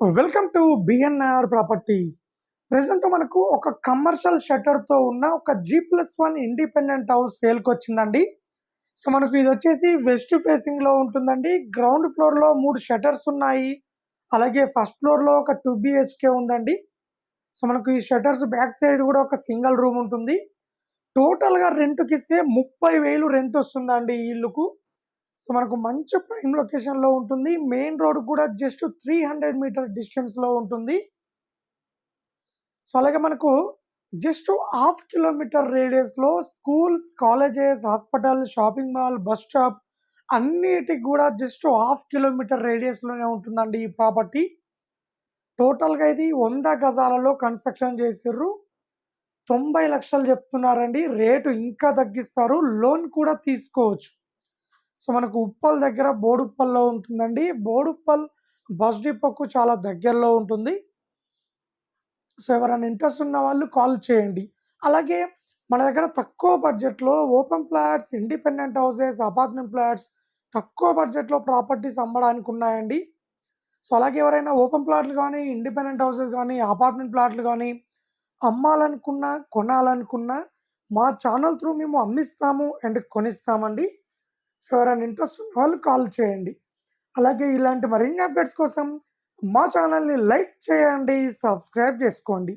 Welcome to BNR properties present మనకు ఒక commercial షట్టర్తో ఉన్న ఒక G plus one independent house సేల్కి వచ్చిందండి. సో మనకు ఇది వచ్చేసి వెస్ట్ ఫేసింగ్లో ఉంటుందండి. గ్రౌండ్ ఫ్లోర్లో మూడు షట్టర్స్ ఉన్నాయి. అలాగే ఫస్ట్ ఫ్లోర్లో ఒక టూ బిహెచ్కే ఉందండి. సో మనకు ఈ షట్టర్స్ బ్యాక్ సైడ్ కూడా ఒక సింగిల్ రూమ్ ఉంటుంది. టోటల్ రెంట్కి రెంట్కి ఇస్తే ముప్పై వేలు రెంట్ వస్తుందండి ఈ ఇల్లుకు. సో మనకు మంచి ప్రైమ్ లొకేషన్లో ఉంటుంది. మెయిన్ రోడ్ కూడా జస్ట్ త్రీ హండ్రెడ్ మీటర్ డిస్టెన్స్లో ఉంటుంది. సో అలాగే మనకు just half kilometre రేడియస్లో schools colleges hospital shopping mall bus stop అన్నిటికి కూడా జస్ట్ హాఫ్ కిలోమీటర్ రేడియస్లోనే ఉంటుందండి ఈ ప్రాపర్టీ. టోటల్గా ఇది వంద గజాలలో కన్స్ట్రక్షన్ చేసిర్రు. తొంభై లక్షలు చెప్తున్నారండి. రేటు ఇంకా తగ్గిస్తారు. లోన్ కూడా తీసుకోవచ్చు. సో మనకు ఉప్పల్ దగ్గర బోడుప్పల్లో ఉంటుందండి. బోడుప్పల్ బస్ డిపోకు చాలా దగ్గరలో ఉంటుంది. సో ఎవరైనా ఇంట్రెస్ట్ ఉన్న వాళ్ళు కాల్ చేయండి. అలాగే మన దగ్గర తక్కువ బడ్జెట్లో open flats independent houses apartment flats తక్కువ బడ్జెట్లో ప్రాపర్టీస్ అమ్మడానికి ఉన్నాయండి. సో అలాగే ఎవరైనా ఓపెన్ ప్లాట్లు కానీ ఇండిపెండెంట్ హౌసెస్ కానీ అపార్ట్మెంట్ ప్లాట్లు కానీ అమ్మాలనుకున్నా కొనాలనుకున్నా మా ఛానల్ త్రూ మేము అమ్మిస్తాము అండ్ కొనిస్తామండి. సో ఎవరైనా ఇంట్రెస్ట్ ఉన్న వాళ్ళు కాల్ చేయండి. అలాగే ఇలాంటి మరిన్ని అప్డేట్స్ కోసం మా ఛానల్ని లైక్ చేయండి సబ్స్క్రైబ్ చేసుకోండి.